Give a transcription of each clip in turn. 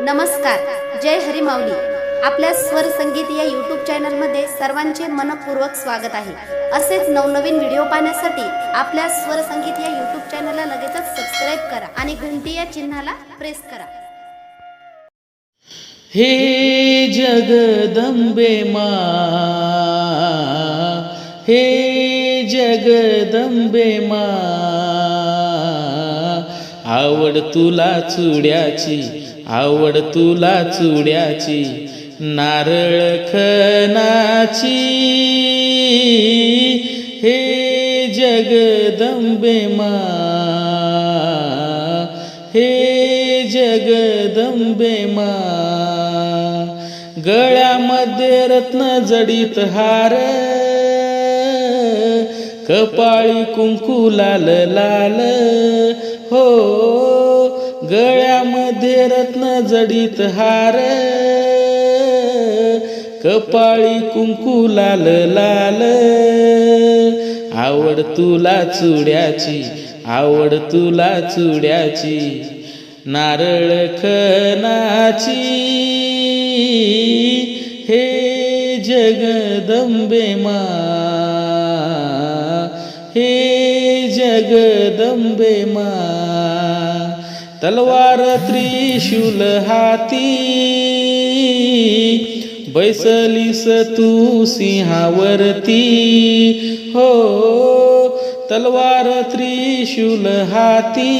नमस्कार जय हरी माऊली. आपल्या स्वर संगीत या यूट्यूब चॅनलमध्ये सर्वांचे मनपूर्वक स्वागत आहे. असेच नवनवीन व्हिडिओ पाहण्यासाठी आपल्या स्वर संगीत या यूट्यूब चॅनलला लगेचच सबस्क्राईब करा आणि घंटी या चिन्हाला प्रेस करा. हे जगदंबे मा हे जगदंबे मा आवड तुला चुड्याची आवड तुला चुड्याची नारळ खनाची. हे जगदंबे मा हे जगदंबे मा. गळ्यामध्ये रत्न जडित हार कपाळी कुंकू लाल लाल. हो मध्ये रत्न जडित हार. कपाळी कुंकू लाल लाल. आवड तुला चुड्याची आवड तुला चुड्याची. नारळ खनाची. हे जगदंबे मा. हे जगदंबे मा. तलवार त्रिशूल हाती. बैसलीस तू सिंहावरती. हो तलवार त्रिशूल हाती.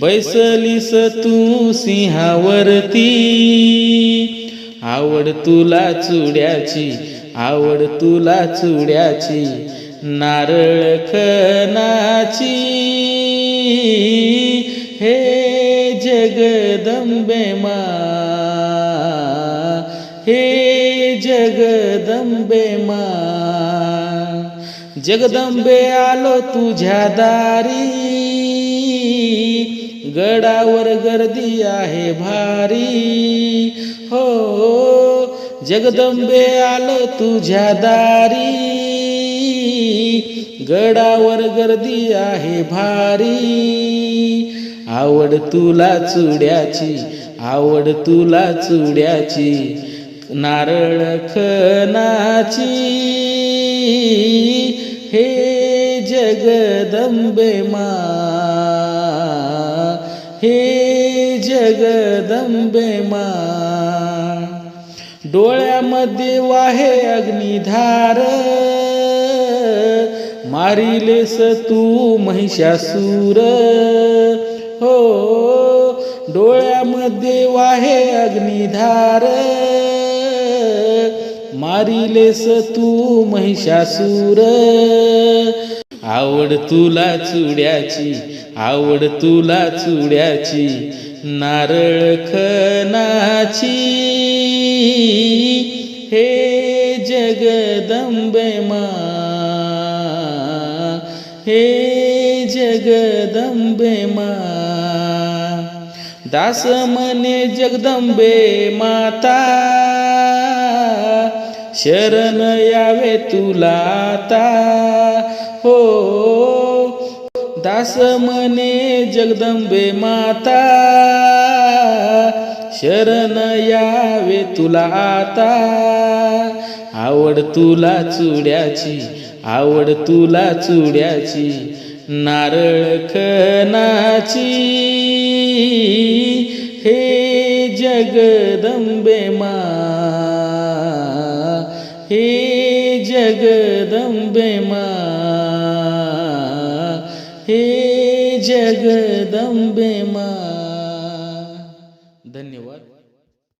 बैसलीस तू सिंहावरती. आवड तुला चुड्याची आवड तुला चुड्याची. नारळ खनाची हे जगदंबे मा. हे जगदंबे मा. जगदंबे आलो तुझ्या दारी. गडावर गर्दी आहे भारी. हो जगदंबे आलो तुझ्या दारी. गडावर गर्दी आहे भारी. आवड तुला चुड्याची आवड तुला चुड्याची नारळ खनाची. हे जगदंबे मा हे जगदंबे मा. डोळ्यामध्ये वाहे अग्निधार. मारिलेस तू महिषासूर. हो डोळ्यामध्ये वाहे अग्निधार. मारिलेस तू महिषासूर. आवड तुला चुड्याची आवड तुला चुड्याची नारळ खनाची. हे जगदंबे मा हे जगदंबे मा. दास मने जगदंबे माता. शरण यावे तुला आता. हो. दास मने जगदंबे माता. शरण यावे तुला आता. आवड तुला चुड्याची आवड तुला चुड्याची नारळ खनाची. हे जगदंबे मा हे जगदंबे मा हे जगदंबे मा.